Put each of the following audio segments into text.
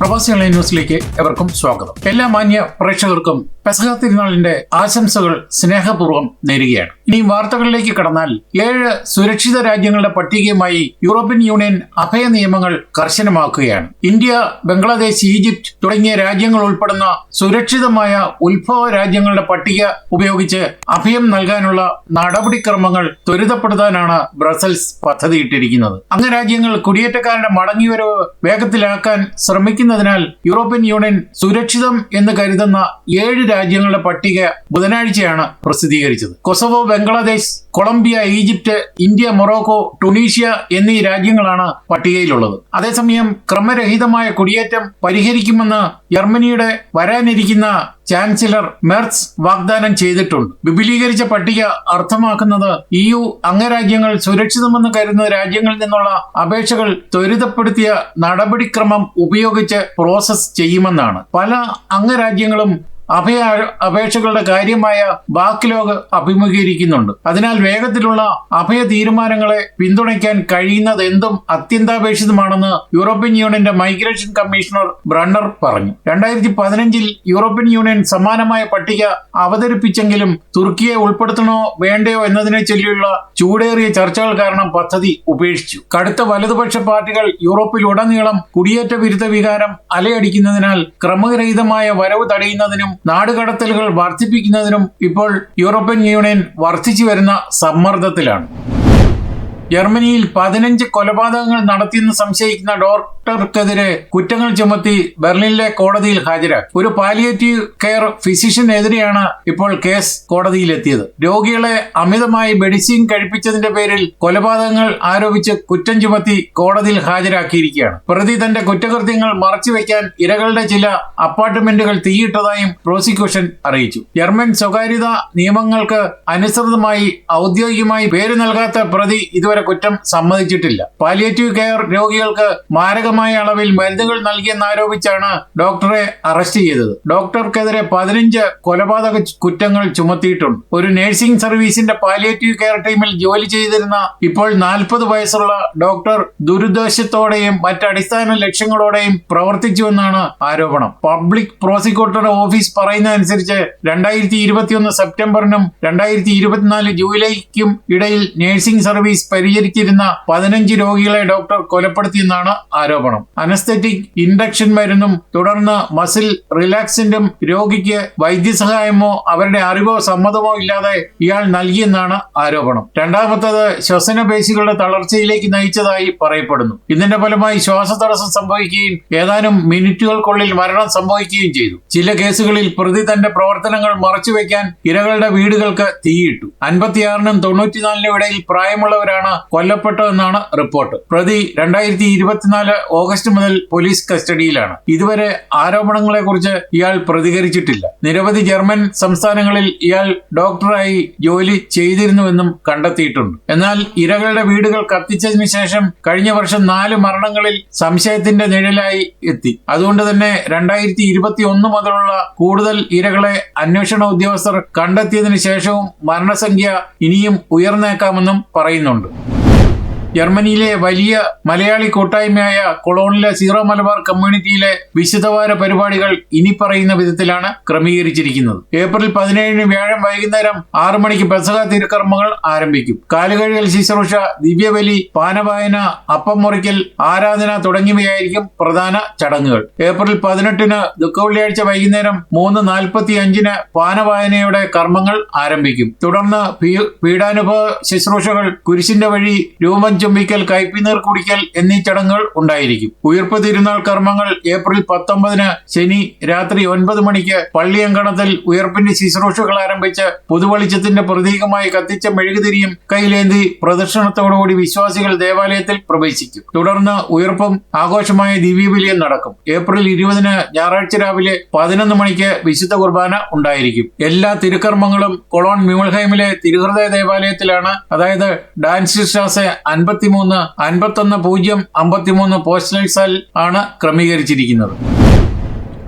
പ്രവാസികളെ ന്യൂസിലേക്ക് എവർക്കും സ്വാഗതം. എല്ലാ മാന്യ പ്രേക്ഷകർക്കും പെസഹ തിരുനാളിന്റെ ആശംസകൾ സ്നേഹപൂർവം നേരുകയാണ്. ഇനി വാർത്തകളിലേക്ക് കടന്നാൽ ഏഴ് സുരക്ഷിത രാജ്യങ്ങളുടെ പട്ടികയുമായി യൂറോപ്യൻ യൂണിയൻ അഭയ നിയമങ്ങൾ കർശനമാക്കുകയാണ്. ഇന്ത്യ ബംഗ്ലാദേശ് ഈജിപ്ത് തുടങ്ങിയ രാജ്യങ്ങൾ ഉൾപ്പെടുന്ന സുരക്ഷിതമായ ഉത്ഭവ രാജ്യങ്ങളുടെ പട്ടിക ഉപയോഗിച്ച് അഭയം നൽകാനുള്ള നടപടിക്രമങ്ങൾ ത്വരിതപ്പെടുത്താനാണ് ബ്രസൽസ് പദ്ധതിയിട്ടിരിക്കുന്നത്. അംഗരാജ്യങ്ങൾ കുടിയേറ്റക്കാരുടെ മടങ്ങിവരവ് വേഗത്തിലാക്കാൻ ശ്രമിക്കുന്നതിനാൽ യൂറോപ്യൻ യൂണിയൻ സുരക്ഷിതം എന്ന് കരുതുന്ന ഏഴ് രാജ്യങ്ങളുടെ പട്ടിക ബുധനാഴ്ചയാണ് പ്രസിദ്ധീകരിച്ചത്. Kosovo Bangladesh Colombia Egypt India Morocco Tunisia എന്നീ രാജ്യങ്ങളാണ് പട്ടികയിലുള്ളത്. അതേസമയം ക്രമരഹിതമായ കുടിയേറ്റം പരിഹരിക്കുമെന്ന് ജർമ്മനിയുടെ വരാനിരിക്കുന്ന ചാൻസലർ മെർസ് വാഗ്ദാനം ചെയ്തിട്ടുണ്ട്. വിപുലീകരിച്ച പട്ടിക അർത്ഥമാക്കുന്നത് ഇ യു അംഗരാജ്യങ്ങൾ സുരക്ഷിതമെന്ന് കരുതുന്ന രാജ്യങ്ങളിൽ നിന്നുള്ള അപേക്ഷകൾ ത്വരിതപ്പെടുത്തിയ നടപടിക്രമം ഉപയോഗിച്ച് പ്രോസസ് ചെയ്യുമെന്നാണ്. പല അംഗരാജ്യങ്ങളും അഭയ അപേക്ഷകളുടെ കാര്യമായ ബാക്ക്ലോഗ് അഭിമുഖീകരിക്കുന്നുണ്ട്. അതിനാൽ വേഗത്തിലുള്ള അഭയ തീരുമാനങ്ങളെ പിന്തുണയ്ക്കാൻ കഴിയുന്നത് എന്തും അത്യന്താപേക്ഷിതമാണെന്ന് യൂറോപ്യൻ യൂണിയന്റെ മൈഗ്രേഷൻ കമ്മീഷണർ ബ്രണ്ണർ പറഞ്ഞു. രണ്ടായിരത്തി പതിനഞ്ചിൽ യൂറോപ്യൻ യൂണിയൻ സമാനമായ പട്ടിക അവതരിപ്പിച്ചെങ്കിലും തുർക്കിയെ ഉൾപ്പെടുത്തണോ വേണ്ടയോ എന്നതിനെ ചൊല്ലിയുള്ള ചൂടേറിയ ചർച്ചകൾ കാരണം പദ്ധതി ഉപേക്ഷിച്ചു. കടുത്ത വലതുപക്ഷ പാർട്ടികൾ യൂറോപ്പിൽ ഉടനീളം കുടിയേറ്റ വിരുദ്ധ വികാരം അലയടിക്കുന്നതിനാൽ ക്രമരഹിതമായ വരവ് തടയുന്നതിനും നാടുകടത്തലുകൾ വർദ്ധിപ്പിക്കുന്നതിനും ഇപ്പോൾ യൂറോപ്യൻ യൂണിയൻ വർദ്ധിച്ചു വരുന്ന സമ്മർദ്ദത്തിലാണ്. ജർമ്മനിയിൽ പതിനഞ്ച് കൊലപാതകങ്ങൾ നടത്തിയെന്ന് സംശയിക്കുന്ന ഡോക്ടർക്കെതിരെ കുറ്റങ്ങൾ ചുമത്തി ബെർലിനിലെ കോടതിയിൽ ഹാജരാക്കി ഒരു പാലിയേറ്റീവ് കെയർ ഫിസിഷ്യനെതിരെയാണ് ഇപ്പോൾ കേസ് കോടതിയിലെത്തിയത്. രോഗികളെ അമിതമായി മെഡിസിൻ കഴിപ്പിച്ചതിന്റെ പേരിൽ കൊലപാതകങ്ങൾ ആരോപിച്ച് കുറ്റം ചുമത്തി കോടതിയിൽ ഹാജരാക്കിയിരിക്കുകയാണ്. പ്രതി തന്റെ കുറ്റകൃത്യങ്ങൾ മറച്ചുവെക്കാൻ ഇരകളുടെ ചില അപ്പാർട്ട്മെന്റുകൾ തീയിട്ടതായും പ്രോസിക്യൂഷൻ അറിയിച്ചു. ജർമ്മൻ സ്വകാര്യത നിയമങ്ങൾക്ക് അനുസൃതമായി ഔദ്യോഗികമായി പേര് നൽകാത്ത പ്രതി ഇതുവരെ കുറ്റം സമ്മതിച്ചിട്ടില്ല. പാലിയേറ്റീവ് കെയർ രോഗികൾക്ക് മാരകമായ അളവിൽ മരുന്നുകൾ നൽകിയെന്നാരോപിച്ചാണ് ഡോക്ടറെ അറസ്റ്റ് ചെയ്തത്. ഡോക്ടർക്കെതിരെ പതിനഞ്ച് കൊലപാതക കുറ്റങ്ങൾ ചുമത്തിയിട്ടുണ്ട്. ഒരു നഴ്സിംഗ് സർവീസിന്റെ പാലിയേറ്റീവ് കെയർ ടീമിൽ ജോലി ചെയ്തിരുന്ന ഇപ്പോൾ നാൽപ്പത് വയസ്സുള്ള ഡോക്ടർ ദുരുദ്ദേശത്തോടെയും മറ്റടിസ്ഥാന ലക്ഷ്യങ്ങളോടെയും പ്രവർത്തിച്ചുവെന്നാണ് ആരോപണം. പബ്ലിക് പ്രോസിക്യൂട്ടറുടെ ഓഫീസ് പറയുന്നതനുസരിച്ച് രണ്ടായിരത്തി ഇരുപത്തിയൊന്ന് സെപ്റ്റംബറിനും രണ്ടായിരത്തി ഇരുപത്തിനാല് ജൂലൈക്കും ഇടയിൽ നഴ്സിംഗ് സർവീസ് പരിചരിച്ചിരുന്ന പതിനഞ്ച് രോഗികളെ ഡോക്ടർ കൊലപ്പെടുത്തിയെന്നാണ് ആരോപണം. അനസ്തെറ്റിക് ഇൻഡക്ഷൻ മരുന്നും തുടർന്ന് മസിൽ റിലാക്സിന്റും രോഗിക്ക് വൈദ്യസഹായമോ അവരുടെ അറിവോ സമ്മതമോ ഇല്ലാതെ ഇയാൾ നൽകിയെന്നാണ് ആരോപണം. രണ്ടാമത്തത് ശ്വസന പേശികളുടെ തളർച്ചയിലേക്ക് നയിച്ചതായി പറയപ്പെടുന്നു. ഇതിന്റെ ഫലമായി ശ്വാസതടസ്സം സംഭവിക്കുകയും ഏതാനും മിനിറ്റുകൾക്കുള്ളിൽ മരണം സംഭവിക്കുകയും ചെയ്തു. ചില കേസുകളിൽ പ്രതി തന്റെ പ്രവർത്തനങ്ങൾ മറച്ചുവെക്കാൻ ഇരകളുടെ വീടുകൾക്ക് തീയിട്ടു. അൻപത്തിയാറിനും തൊണ്ണൂറ്റിനാലിനും ഇടയിൽ പ്രായമുള്ളവരാണ് കൊല്ലപ്പെട്ടതെന്നാണ് റിപ്പോർട്ട്. പ്രതി രണ്ടായിരത്തി ഇരുപത്തിനാല് ഓഗസ്റ്റ് മുതൽ പോലീസ് കസ്റ്റഡിയിലാണ്. ഇതുവരെ ആരോപണങ്ങളെക്കുറിച്ച് ഇയാൾ പ്രതികരിച്ചിട്ടില്ല. നിരവധി ജർമ്മൻ സംസ്ഥാനങ്ങളിൽ ഇയാൾ ഡോക്ടറായി ജോലി ചെയ്തിരുന്നുവെന്നും കണ്ടെത്തിയിട്ടുണ്ട്. എന്നാൽ ഇരകളുടെ വീടുകൾ കത്തിച്ചതിന് ശേഷം കഴിഞ്ഞ വർഷം നാല് മരണങ്ങളിൽ സംശയത്തിന്റെ നിഴലായി എത്തി. അതുകൊണ്ട് തന്നെ രണ്ടായിരത്തി ഇരുപത്തി ഒന്ന് മുതലുള്ള കൂടുതൽ ഇരകളെ അന്വേഷണ ഉദ്യോഗസ്ഥർ കണ്ടെത്തിയതിനു ശേഷവും മരണസംഖ്യ ഇനിയും ഉയർന്നേക്കാമെന്നും പറയുന്നുണ്ട്. ജർമ്മനിയിലെ വലിയ മലയാളി കൂട്ടായ്മയായ കൊളോണിലെ സീറോ മലബാർ കമ്മ്യൂണിറ്റിയിലെ വിശുദ്ധവാര പരിപാടികൾ ഇനി പറയുന്ന വിധത്തിലാണ് ക്രമീകരിച്ചിരിക്കുന്നത്. ഏപ്രിൽ പതിനേഴിന് വ്യാഴം വൈകുന്നേരം ആറു മണിക്ക് പെസക തിരുക്കർമ്മങ്ങൾ ആരംഭിക്കും. കാലുകഴുകൽ ശുശ്രൂഷ ദിവ്യബലി പാനവായന അപ്പം മുറിക്കൽ ആരാധന തുടങ്ങിയവയായിരിക്കും പ്രധാന ചടങ്ങുകൾ. ഏപ്രിൽ പതിനെട്ടിന് ദുഃഖവെള്ളിയാഴ്ച വൈകുന്നേരം മൂന്ന് നാൽപ്പത്തി അഞ്ചിന് പാനവായനയുടെ കർമ്മങ്ങൾ ആരംഭിക്കും. തുടർന്ന് പീഡാനുഭവ ശുശ്രൂഷകൾ കുരിശിന്റെ വഴി രൂപം ചുംബിക്കൽ കൈപ്പിനീർ കുടിക്കൽ എന്നീ ചടങ്ങുകൾ ഉണ്ടായിരിക്കും. ഉയർപ്പ് തിരുനാൾ കർമ്മങ്ങൾ ഏപ്രിൽ പത്തൊമ്പതിന് ശനി രാത്രി ഒൻപത് മണിക്ക് പള്ളിയങ്കണത്തിൽ ഉയർപ്പിന്റെ ശുശ്രൂഷകൾ ആരംഭിച്ച് പുതുവെളിച്ചത്തിന്റെ പ്രതീകമായി കത്തിച്ച മെഴുകുതിരിയും കൈലേന്തി പ്രദർശനത്തോടുകൂടി വിശ്വാസികൾ ദേവാലയത്തിൽ പ്രവേശിക്കും. തുടർന്ന് ഉയർപ്പും ആഘോഷമായ ദിവ്യബലിയും നടക്കും. ഏപ്രിൽ ഇരുപതിന് ഞായറാഴ്ച രാവിലെ പതിനൊന്ന് മണിക്ക് വിശുദ്ധ കുർബാന ഉണ്ടായിരിക്കും. എല്ലാ തിരുക്കർമ്മങ്ങളും കൊളോൺ മ്യൂൾഹൈമിലെ തിരുഹൃദയ ദേവാലയത്തിലാണ്. അതായത് ഡാൻസ് ഷാസെ അൻപത്തിമൂന്ന് അൻപത്തൊന്ന് പൂജ്യം അമ്പത്തിമൂന്ന് പോസ്റ്റൽ സെൽ ആണ് ക്രമീകരിച്ചിരിക്കുന്നത്.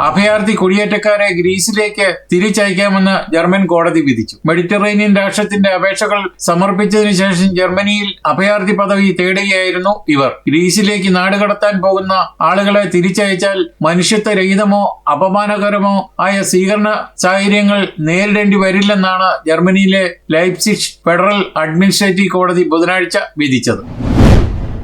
അഭയാർത്ഥി കുടിയേറ്റക്കാരെ ഗ്രീസിലേക്ക് തിരിച്ചയക്കാമെന്ന് ജർമ്മൻ കോടതി വിധിച്ചു. മെഡിറ്ററേനിയൻ രാഷ്ട്രത്തിന്റെ അപേക്ഷകൾ സമർപ്പിച്ചതിനു ശേഷം ജർമ്മനിയിൽ അഭയാർത്ഥി പദവി തേടുകയായിരുന്നു ഇവർ. ഗ്രീസിലേക്ക് നാടുകടത്താൻ പോകുന്ന ആളുകളെ തിരിച്ചയച്ചാൽ മനുഷ്യത്വരഹിതമോ അപമാനകരമോ ആയ സ്വീകരണ സാഹചര്യങ്ങൾ നേരിടേണ്ടി വരില്ലെന്നാണ് ജർമ്മനിയിലെ ലൈപ്സിഷ് ഫെഡറൽ അഡ്മിനിസ്ട്രേറ്റീവ് കോടതി ബുധനാഴ്ച വിധിച്ചത്.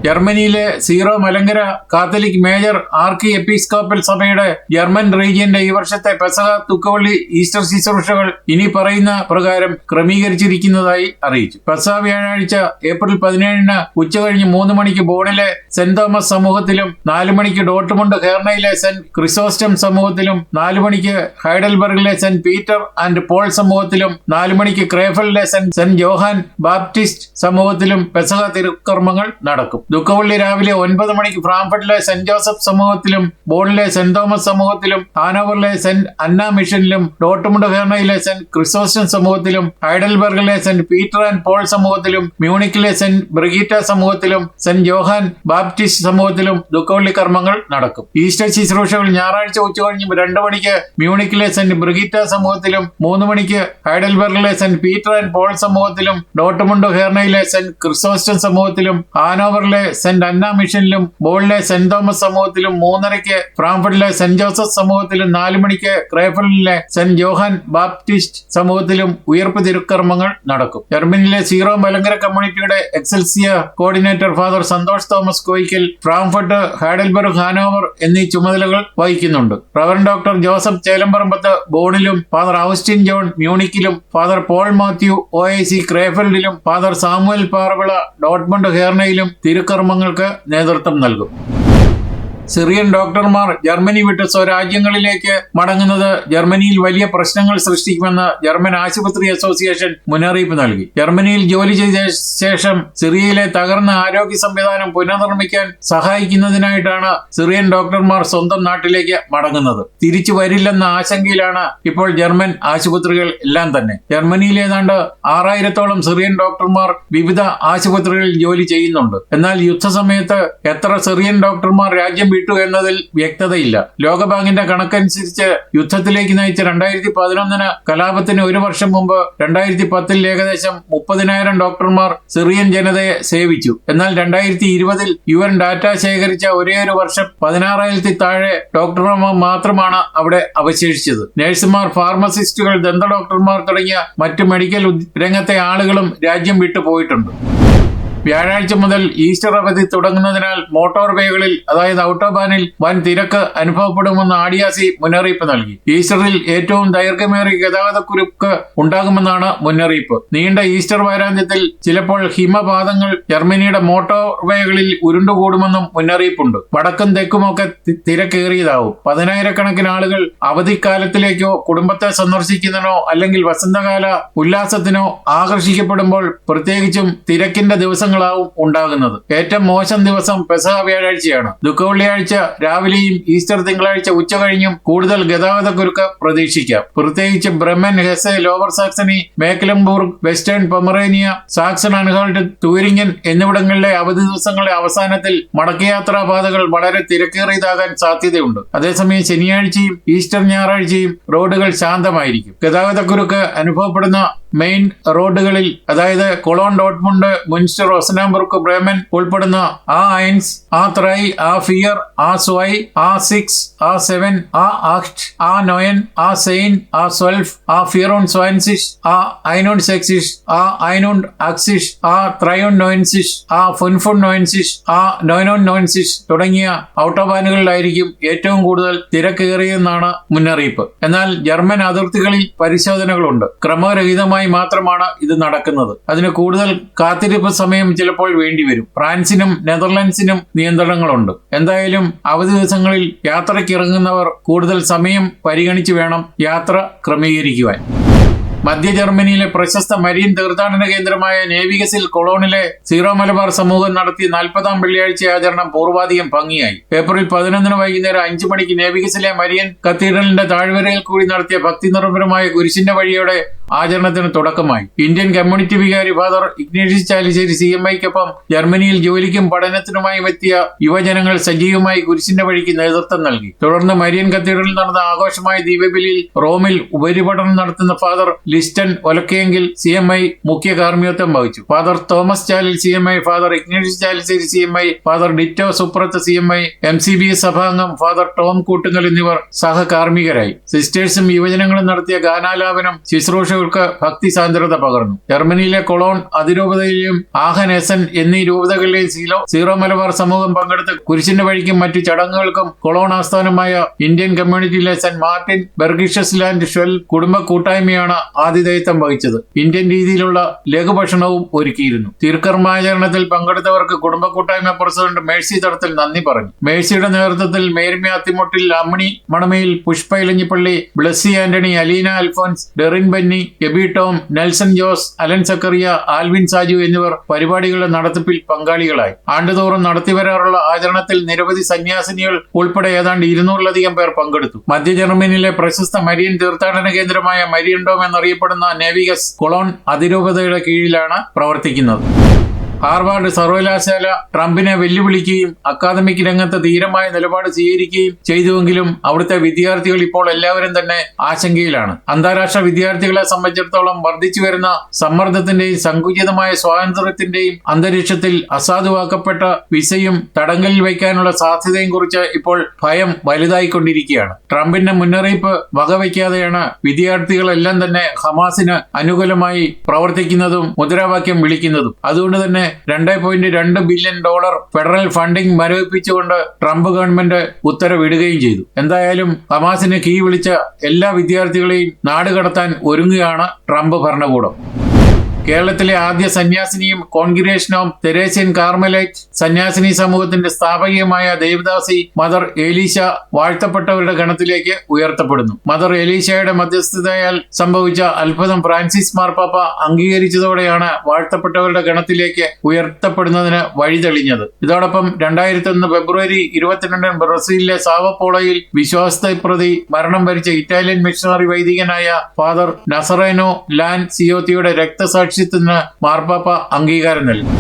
ജർമ്മനിയിലെ Syro Malankara Catholic major archiepiscopal സഭയുടെ ജർമ്മൻ റീജിയന്റെ ഈ വർഷത്തെ പെസഹ തുക്കവള്ളി ഈസ്റ്റർ ശുശ്രൂഷകൾ ഇനി പറയുന്ന പ്രകാരം ക്രമീകരിച്ചിരിക്കുന്നതായി അറിയിച്ചു. പെസഹ വ്യാഴാഴ്ച ഏപ്രിൽ പതിനേഴിന് ഉച്ചകഴിഞ്ഞ് മൂന്ന് മണിക്ക് ബോണിലെ സെന്റ് തോമസ് സമൂഹത്തിലും നാലു മണിക്ക് ഡോട്ട്മുണ്ട് ഹേർണയിലെ സെന്റ് ക്രിസോസ്റ്റം സമൂഹത്തിലും നാലു മണിക്ക് ഹൈഡൽബർഗിലെ സെന്റ് പീറ്റർ ആൻഡ് പോൾ സമൂഹത്തിലും നാലു മണിക്ക് ക്രേഫലിലെ സെന്റ് സെന്റ് ജോഹാൻ ബാപ്റ്റിസ്റ്റ് സമൂഹത്തിലും പെസഹ തിരുക്കർമ്മങ്ങൾ നടക്കും. ദുഃഖവള്ളി രാവിലെ ഒൻപത് മണിക്ക് ഫ്രാങ്ക്ഫർട്ടിലെ സെന്റ് ജോസഫ് സമൂഹത്തിലും ബോണിലെ സെന്റ് തോമസ് സമൂഹത്തിലും ഹാനോവറിലെ സെന്റ് അന്ന മിഷനിലും ഡോട്ട്മുണ്ട് ഹേർണയിലെ സെന്റ് ക്രിസോസ്റ്റൻ സമൂഹത്തിലും ഹൈഡൽബർഗിലെ സെന്റ് പീറ്റർ ആൻഡ് പോൾ സമൂഹത്തിലും മ്യൂണിക്കിലെ സെന്റ് ബ്രിഗീറ്റ സമൂഹത്തിലും സെന്റ് ജോഹാൻ ബാപ്റ്റിസ്റ്റ് സമൂഹത്തിലും ദുഃഖവള്ളി കർമ്മങ്ങൾ നടക്കും. ഈസ്റ്റർ ശുശ്രൂഷകൾ ഞായറാഴ്ച ഉച്ചകഴിഞ്ഞ് രണ്ടു മണിക്ക് മ്യൂണിക്കിലെ സെന്റ് ബ്രിഗീറ്റ സമൂഹത്തിലും മൂന്ന് മണിക്ക് ഹൈഡൽബർഗിലെ സെന്റ് പീറ്റർ ആൻഡ് പോൾ സമൂഹത്തിലും ഡോട്ട്മുണ്ട് ഹേർണയിലെ സെന്റ് ക്രിസോസ്റ്റൻ സമൂഹത്തിലും ഹാനോവറിലെ സെന്റ് അന്ന മിഷനിലും ബോളിലെ സെന്റ് തോമസ് സമൂഹത്തിലും മൂന്നരയ്ക്ക് ഫ്രാങ്ക്ഫർട്ടിലെ സെന്റ് ജോസഫ് സമൂഹത്തിലും നാലു മണിക്ക് ക്രേഫലിലെ സെന്റ് ജോഹാൻ ബാപ്റ്റിസ്റ്റ് സമൂഹത്തിലും ഉയർപ്പ് തിരുക്കർമ്മങ്ങൾ നടക്കും. ജർമ്മനിയിലെ സീറോ മലങ്കര കമ്മ്യൂണിറ്റിയുടെ എക്സൽസിയ coordinator father Santhosh Thomas Koickal Frankfurt Heidelberg Hanover എന്നീ ചുമതലകൾ വഹിക്കുന്നുണ്ട്. റവൻ ഡോക്ടർ ജോസഫ് ചേലമ്പറമ്പത്ത് ബോണിലും father Austin John മ്യൂണിക്കിലും father Paul Mathew O I C ക്രേഫൽഡിലും father Samuel Paravila Dortmund ഹേർണയിലും തിരുക്കർമ്മങ്ങൾക്ക് നേതൃത്വം നൽകും സിറിയൻ ഡോക്ടർമാർ ജർമ്മനി വിട്ട് സ്വരാജ്യങ്ങളിലേക്ക് മടങ്ങുന്നത് ജർമ്മനിയിൽ വലിയ പ്രശ്നങ്ങൾ സൃഷ്ടിക്കുമെന്ന് ജർമ്മൻ ആശുപത്രി അസോസിയേഷൻ മുന്നറിയിപ്പ് നൽകി. ജർമ്മനിയിൽ ജോലി ചെയ്ത ശേഷം സിറിയയിലെ തകർന്ന ആരോഗ്യ സംവിധാനം പുനർനിർമ്മിക്കാൻ സഹായിക്കുന്നതിനായിട്ടാണ് സിറിയൻ ഡോക്ടർമാർ സ്വന്തം നാട്ടിലേക്ക് മടങ്ങുന്നത്. തിരിച്ചു വരില്ലെന്ന ആശങ്കയിലാണ് ഇപ്പോൾ ജർമ്മൻ ആശുപത്രികൾ എല്ലാം തന്നെ. ജർമ്മനിയിൽ ഏതാണ്ട് ആറായിരത്തോളം സിറിയൻ ഡോക്ടർമാർ വിവിധ ആശുപത്രികളിൽ ജോലി ചെയ്യുന്നുണ്ട്. എന്നാൽ യുദ്ധസമയത്ത് എത്ര സിറിയൻ ഡോക്ടർമാർ രാജ്യം വിട്ടു എന്നതിൽ വ്യക്തതയില്ല. ലോകബാങ്കിന്റെ കണക്കനുസരിച്ച് യുദ്ധത്തിലേക്ക് നയിച്ച രണ്ടായിരത്തി പതിനൊന്നിന് കലാപത്തിന് ഒരു വർഷം മുമ്പ് രണ്ടായിരത്തി പത്തിൽ ഏകദേശം മുപ്പതിനായിരം ഡോക്ടർമാർ സിറിയൻ ജനതയെ സേവിച്ചു. എന്നാൽ രണ്ടായിരത്തി ഇരുപതിൽ യു എൻ ഡാറ്റ ശേഖരിച്ച ഒരേ ഒരു വർഷം പതിനാറായിരത്തി താഴെ ഡോക്ടർമാർ മാത്രമാണ് അവിടെ അവശേഷിച്ചത്. നഴ്സുമാർ ഫാർമസിസ്റ്റുകൾ ദന്ത ഡോക്ടർമാർ തുടങ്ങിയ മറ്റു മെഡിക്കൽ രംഗത്തെ ആളുകളും രാജ്യം വിട്ടുപോയിട്ടുണ്ട്. വ്യാഴാഴ്ച മുതൽ ഈസ്റ്റർ അവധി തുടങ്ങുന്നതിനാൽ മോട്ടോർ വേകളിൽ അതായത് ഔട്ടോബാനിൽ വൻ തിരക്ക് അനുഭവപ്പെടുമെന്ന് ആഡിയാസി മുന്നറിയിപ്പ് നൽകി. ഈസ്റ്ററിൽ ഏറ്റവും ദൈർഘ്യമേറിയ ഗതാഗതക്കുരുക്ക് ഉണ്ടാകുമെന്നാണ് മുന്നറിയിപ്പ്. നീണ്ട ഈസ്റ്റർ വാരാന്ത്യത്തിൽ ചിലപ്പോൾ ഹിമപാതങ്ങൾ ജർമ്മനിയുടെ മോട്ടോർ വേകളിൽ ഉരുണ്ടുകൂടുമെന്നും മുന്നറിയിപ്പുണ്ട്. വടക്കും തെക്കുമൊക്കെ തിരക്കേറിയതാവും. പതിനായിരക്കണക്കിന് ആളുകൾ അവധിക്കാലത്തിലേക്കോ കുടുംബത്തെ സന്ദർശിക്കുന്നതിനോ അല്ലെങ്കിൽ വസന്തകാല ഉല്ലാസത്തിനോ ആകർഷിക്കപ്പെടുമ്പോൾ പ്രത്യേകിച്ചും തിരക്കിന്റെ ദിവസങ്ങളാവും ഉണ്ടാകുന്നത്. ഏറ്റവും മോശം ദിവസം പെസഹ വ്യാഴാഴ്ചയാണ്. ദുഃഖവെള്ളിയാഴ്ച രാവിലെയും ഈസ്റ്റർ തിങ്കളാഴ്ച ഉച്ച കഴിഞ്ഞും കൂടുതൽ ഗതാഗതക്കുരുക്ക് പ്രതീക്ഷിക്കാം. പ്രത്യേകിച്ച് Bremen Hesse Lower Saxony Mecklenburg Western Pomerania Saxony Anhalt Thuringia എന്നിവിടങ്ങളിലെ അവധി ദിവസങ്ങളുടെ അവസാനത്തിൽ മടക്കയാത്രാ പാതകൾ വളരെ തിരക്കേറിയതാകാൻ സാധ്യതയുണ്ട്. അതേസമയം ശനിയാഴ്ചയും ഈസ്റ്റർ ഞായറാഴ്ചയും റോഡുകൾ ശാന്തമായിരിക്കും. ഗതാഗതക്കുരുക്ക് അനുഭവപ്പെടുന്ന മെയിൻ റോഡുകളിൽ അതായത് കൊളോൺ ഡോട്ട്മുണ്ട് മുൻസ്റ്റർ ഒസനാംബുർക്ക് ബ്രേമൻ ഉൾപ്പെടുന്ന ആ ഐൻസ് ആ ത്രൈ ആ ഫിയർ ആ സ്വൈ ആ സിക്സ് ആ സെവൻ ആ ആക്ട് ആ നൊയൻ ആ സെയിൻ ആ സ്വൽഫ് ആ ഫിയറോൺ സ്വൻസിഷ് ആ ഐനോൺ സെക്സിഷ് ആ ഐനോൺ അക്സിഷ് ആ ത്രയോൺ നോയൻസിഷ് ആ ഫുൻഫുൺ നോയൻസിഷ് ആ നൊയനോൺ നോയൻസിഷ് തുടങ്ങിയ ഔട്ടോബാനുകളിലായിരിക്കും ഏറ്റവും കൂടുതൽ തിരക്കേറിയെന്നാണ് മുന്നറിയിപ്പ്. എന്നാൽ ജർമ്മൻ അതിർത്തികളിൽ പരിശോധനകളുണ്ട്. ക്രമരഹിതമായി മാത്രമാണ് ഇത് നടക്കുന്നത്. അതിന് കൂടുതൽ കാത്തിരിപ്പ് സമയം ചിലപ്പോൾ വേണ്ടിവരും. ഫ്രാൻസിനും നെതർലൻഡ്സിനും നിയന്ത്രണങ്ങളുണ്ട്. എന്തായാലും അവധി ദിവസങ്ങളിൽ യാത്രയ്ക്കിറങ്ങുന്നവർ കൂടുതൽ സമയം പരിഗണിച്ച് വേണം യാത്ര ക്രമീകരിക്കുവാൻ. മധ്യ ജർമ്മനിയിലെ പ്രശസ്ത മരീൻ തീർത്ഥാടന കേന്ദ്രമായ നേവികസിൽ കൊളോണിലെ സീറോ മലബാർ സമൂഹം നടത്തിയ നാൽപ്പതാം വെള്ളിയാഴ്ച ആചരണം പൂർവാധികം ഭംഗിയായി. ഏപ്രിൽ പതിനൊന്നിന് വൈകുന്നേരം അഞ്ചു മണിക്ക് നേവികസിലെ മരിയൻ കത്തീഡ്രലിന്റെ താഴ്വരയിൽ കൂടി നടത്തിയ ഭക്തി നിർഭരമായ കുരിശിന്റെ വഴിയോടെ ആചരണത്തിന് തുടക്കമായി. ഇന്ത്യൻ കമ്മ്യൂണിറ്റി വികാരി father Ignatius Chalissery C M ഐക്കൊപ്പം ജർമ്മനിയിൽ ജോലിക്കും പഠനത്തിനുമായും എത്തിയ യുവജനങ്ങൾ സജീവമായി കുരിശിന്റെ വഴിക്ക് നേതൃത്വം നൽകി. തുടർന്ന് മരിയൻ കത്തീഡ്രലിൽ നടന്ന ആഘോഷമായ ദീപബലിയിൽ റോമിൽ ഉപരിപഠനം നടത്തുന്ന ഫാദർ ലിസ്റ്റൻ ഒലക്കയെങ്കിൽ സി എം ഐ മുഖ്യ കാർമ്മികത്വം വഹിച്ചു. Father Thomas Chalil C M I father Ignatius Chalissery C M I father Ditto Suprath C M I M C B സഭാംഗം father Tom Koottungal എന്നിവർ സഹകാർമ്മികരായി. സിസ്റ്റേഴ്സും യുവജനങ്ങളും നടത്തിയ ഗാനാലാപനം ശുശ്രൂഷകൾക്ക് ഭക്തി സാന്ദ്രത പകർന്നു. ജർമ്മനിയിലെ കൊളോൺ അതിരൂപതയിലെയും ആഹൻ എസൻ എന്നീ രൂപതകളിലെയും സീലോ സീറോ മലബാർ സമൂഹം പങ്കെടുത്ത കുരിശിന്റെ വഴിക്കും മറ്റു ചടങ്ങുകൾക്കും കൊളോൺ ആസ്ഥാനമായ ഇന്ത്യൻ കമ്മ്യൂണിറ്റിയിലെ സെന്റ് മാർട്ടിൻ ബെർഗിഷസ് ലാൻഡ് ഷ്വൽ കുടുംബ കൂട്ടായ്മയാണ് ആതിഥേയത്വം വഹിച്ചത്. ഇന്ത്യൻ രീതിയിലുള്ള ലഘുഭക്ഷണവും ഒരുക്കിയിരുന്നു. തീർക്കർമാചരണത്തിൽ പങ്കെടുത്തവർക്ക് കുടുംബ കൂട്ടായ്മ പ്രസിഡന്റ് മേഴ്സി തടത്തിൽ നന്ദി പറഞ്ഞു. മേഴ്സിയുടെ നേതൃത്വത്തിൽ മേരുമി Athimuttil Ammani Manamayil Pushpa Elanjippally Blessy Antony Aleena Alphonse Derin Benny Abi Tom Nelson Jose Alan Zacharia Alvin Saju എന്നിവർ പരിപാടികളുടെ നടത്തിപ്പിൽ പങ്കാളികളായി. ആണ്ടുതോറും നടത്തിവരാറുള്ള ആചരണത്തിൽ നിരവധി സന്യാസിനികൾ ഉൾപ്പെടെ ഏതാണ്ട് ഇരുന്നൂറിലധികം പേർ പങ്കെടുത്തു. മധ്യ ജർമ്മനിയിലെ പ്രശസ്ത മരിയൻ തീർത്ഥാടന കേന്ദ്രമായ മരിയൻ ഡോം എന്നറിയപ്പെടുന്ന നേവിഗസ് കൊളോൺ അതിരൂപതയുടെ കീഴിലാണ് പ്രവർത്തിക്കുന്നത്. ഹാർവാർഡ് സർവകലാശാല ട്രംപിനെ വെല്ലുവിളിക്കുകയും അക്കാദമിക് രംഗത്ത് ധീരമായ നിലപാട് സ്വീകരിക്കുകയും ചെയ്തുവെങ്കിലും അവിടുത്തെ വിദ്യാർത്ഥികൾ ഇപ്പോൾ എല്ലാവരും തന്നെ ആശങ്കയിലാണ്. അന്താരാഷ്ട്ര വിദ്യാർത്ഥികളെ സംബന്ധിച്ചിടത്തോളം വർദ്ധിച്ചു വരുന്ന സമ്മർദ്ദത്തിന്റെയും സങ്കുചിതമായ സ്വാതന്ത്ര്യത്തിന്റെയും അന്തരീക്ഷത്തിൽ അസാധുവാക്കപ്പെട്ട വിസയും തടങ്കലിൽ വയ്ക്കാനുള്ള സാധ്യതയും കുറിച്ച് ഇപ്പോൾ ഭയം വലുതായിക്കൊണ്ടിരിക്കുകയാണ്. ട്രംപിന്റെ മുന്നറിയിപ്പ് വകവയ്ക്കാതെയാണ് വിദ്യാർത്ഥികളെല്ലാം തന്നെ ഹമാസിന് അനുകൂലമായി പ്രവർത്തിക്കുന്നതും മുദ്രാവാക്യം വിളിക്കുന്നതും. അതുകൊണ്ട് തന്നെ രണ്ട് പോയിന്റ് രണ്ട് ബില്യൺ ഡോളർ ഫെഡറൽ ഫണ്ടിംഗ് മരവിപ്പിച്ചുകൊണ്ട് ട്രംപ് ഗവൺമെന്റ് ഉത്തരവിടുകയും ചെയ്തു. എന്തായാലും ഹമാസിന് കീ വിളിച്ച എല്ലാ വിദ്യാർത്ഥികളെയും നാടുകടത്താൻ ഒരുങ്ങുകയാണ് ട്രംപ് ഭരണകൂടം. കേരളത്തിലെ ആദ്യ സന്യാസിനിയും ഓഫ് തെരേസ്യൻ കാർമലൈറ്റ് സന്യാസിനി സമൂഹത്തിന്റെ സ്ഥാപകയുമായ ദേവദാസി മദർ ഏലീശ വാഴ്ത്തപ്പെട്ടവരുടെ ഗണത്തിലേക്ക് ഉയർത്തപ്പെടുന്നു. മദർ ഏലീശയുടെ മധ്യസ്ഥതയാൽ സംഭവിച്ച അത്ഭുതം ഫ്രാൻസിസ് മാർപ്പാപ്പ അംഗീകരിച്ചതോടെയാണ് വാഴ്ത്തപ്പെട്ടവരുടെ ഗണത്തിലേക്ക് ഉയർത്തപ്പെടുന്നതിന് വഴിതെളിഞ്ഞത്. ഇതോടൊപ്പം രണ്ടായിരത്തി ഒന്ന് ഫെബ്രുവരി ഇരുപത്തിരണ്ടിന് ബ്രസീലിലെ സാവപ്പോളയിൽ വിശ്വാസത്തെ പ്രതി മരണം വരിച്ച ഇറ്റാലിയൻ മിഷണറി വൈദികനായ ഫാദർ നസറേനോ ലാൻ സിയോത്തിയുടെ രക്തസാക്ഷി സാക്ഷ്യത്തിന് മാർപ്പാപ്പ അംഗീകാരം നൽകി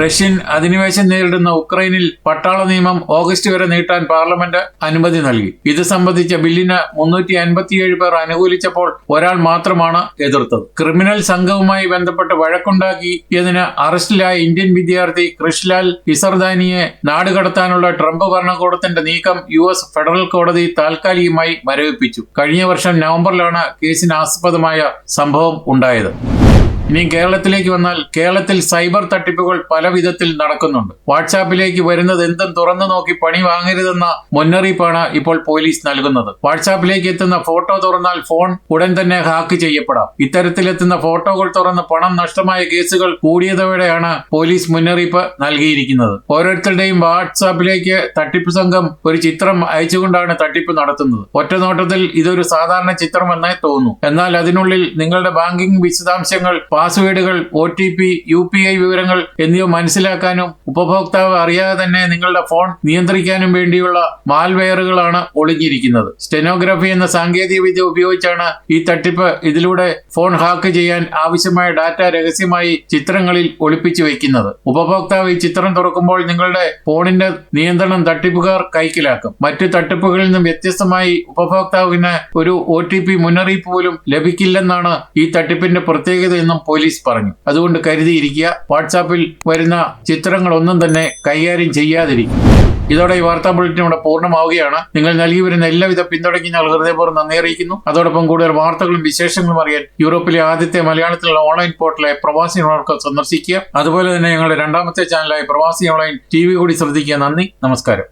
റഷ്യൻ അധിനിവേശം നേരിടുന്ന ഉക്രൈനിൽ പട്ടാള നിയമം ഓഗസ്റ്റ് വരെ നീട്ടാൻ പാർലമെന്റ് അനുമതി നൽകി. ഇത് സംബന്ധിച്ച ബില്ലിന് മുന്നൂറ്റി അൻപത്തിയേഴ് പേർ അനുകൂലിച്ചപ്പോൾ ഒരാൾ മാത്രമാണ് എതിർത്തത്. ക്രിമിനൽ സംഘവുമായി ബന്ധപ്പെട്ട് വഴക്കുണ്ടാക്കിയതിന് അറസ്റ്റിലായ ഇന്ത്യൻ വിദ്യാർത്ഥി കൃഷ്ലാൽ ഇസർദാനിയെ നാടുകടത്താനുള്ള ട്രംപ് ഭരണകൂടത്തിന്റെ നീക്കം യു എസ് ഫെഡറൽ കോടതി താൽക്കാലികമായി മരവിപ്പിച്ചു. കഴിഞ്ഞ വർഷം നവംബറിലാണ് കേസിന് ആസ്പദമായ സംഭവം ഉണ്ടായത്. ഇനി കേരളത്തിലേക്ക് വന്നാൽ കേരളത്തിൽ സൈബർ തട്ടിപ്പുകൾ പല വിധത്തിൽ നടക്കുന്നുണ്ട്. വാട്സാപ്പിലേക്ക് വരുന്നത് എന്തും തുറന്നു നോക്കി പണി വാങ്ങരുതെന്ന മുന്നറിയിപ്പാണ് ഇപ്പോൾ പോലീസ് നൽകുന്നത്. വാട്സാപ്പിലേക്ക് എത്തുന്ന ഫോട്ടോ തുറന്നാൽ ഫോൺ ഉടൻ തന്നെ ഹാക്ക് ചെയ്യപ്പെടാം. ഇത്തരത്തിലെത്തുന്ന ഫോട്ടോകൾ തുറന്ന് പണം നഷ്ടമായ കേസുകൾ കൂടിയതോടെയാണ് പോലീസ് മുന്നറിയിപ്പ് നൽകിയിരിക്കുന്നത്. ഓരോരുത്തരുടെയും വാട്സാപ്പിലേക്ക് തട്ടിപ്പ് സംഘം ഒരു ചിത്രം അയച്ചുകൊണ്ടാണ് തട്ടിപ്പ് നടത്തുന്നത്. ഒറ്റ നോട്ടത്തിൽ ഇതൊരു സാധാരണ ചിത്രമെന്നേ തോന്നുന്നു എന്നാൽ അതിനുള്ളിൽ നിങ്ങളുടെ ബാങ്കിംഗ് വിശദാംശങ്ങൾ പാസ്വേഡുകൾ O T P U P I വിവരങ്ങൾ എന്നിവ മനസ്സിലാക്കാനും ഉപഭോക്താവ് അറിയാതെ തന്നെ നിങ്ങളുടെ ഫോൺ നിയന്ത്രിക്കാനും വേണ്ടിയുള്ള മാൽവെയറുകളാണ് ഒളിഞ്ഞിരിക്കുന്നത്. സ്റ്റെനോഗ്രഫി എന്ന സാങ്കേതിക വിദ്യ ഉപയോഗിച്ചാണ് ഈ തട്ടിപ്പ് ഇതിലൂടെ ഫോൺ ഹാക്ക് ചെയ്യാൻ ആവശ്യമായ ഡാറ്റ രഹസ്യമായി ചിത്രങ്ങളിൽ ഒളിപ്പിച്ചു വെക്കുന്നത്. ഉപഭോക്താവ് ഈ ചിത്രം തുറക്കുമ്പോൾ നിങ്ങളുടെ ഫോണിന്റെ നിയന്ത്രണം തട്ടിപ്പുകാർ കൈക്കലാക്കും. മറ്റു തട്ടിപ്പുകളിൽ നിന്നും വ്യത്യസ്തമായി ഉപഭോക്താവിന് ഒരു ഒ ടി പി മുന്നറിയിപ്പ് പോലും ലഭിക്കില്ലെന്നാണ് ഈ തട്ടിപ്പിന്റെ പ്രത്യേകത എന്നും പോലീസ് പറഞ്ഞു. അതുകൊണ്ട് കരുതിയിരിക്കുക വാട്സാപ്പിൽ വരുന്ന ചിത്രങ്ങളൊന്നും തന്നെ കൈകാര്യം ചെയ്യാതിരിക്കും. ഇതോടെ ഈ വാർത്താ ബുള്ളറ്റിൻ ഇവിടെ പൂർണമാവുകയാണ്. നിങ്ങൾ നൽകി വരുന്ന എല്ലാവിധ പിന്തുണയ്ക്കും ഞങ്ങൾ ഹൃദയപൂർവം നന്ദി അറിയിക്കുന്നു. അതോടൊപ്പം കൂടുതൽ വാർത്തകളും വിശേഷങ്ങളും അറിയാൻ യൂറോപ്പിലെ ആദ്യത്തെ മലയാളത്തിലുള്ള ഓൺലൈൻ പോർട്ടലായ പ്രവാസി ഓൺലൈൻ സന്ദർശിക്കുക. അതുപോലെ തന്നെ ഞങ്ങളുടെ രണ്ടാമത്തെ ചാനലായ പ്രവാസി ഓൺലൈൻ ടി കൂടി ശ്രദ്ധിക്കുക. നന്ദി നമസ്കാരം.